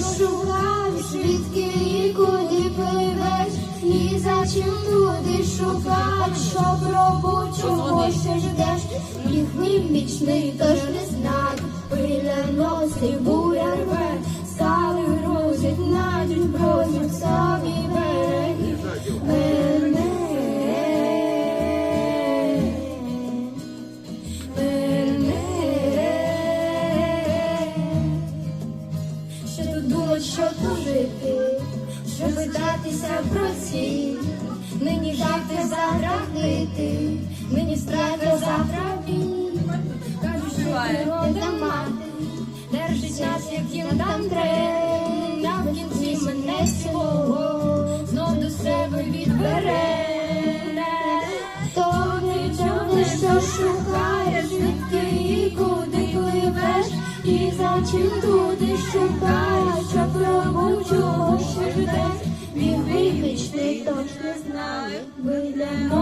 шукаєш, звідки і куди пливеш, ні за чим туди шукаєш, щоб робочого ще ждеш, їхній вічний тож не знаю, пиля носить, Що тут що тужити, що питатися про ці, нині жарти заграбити, нині страти завтра і за чим туди шукає, що пробу чого ще ждеш, він вічний, точно знає, вийде носи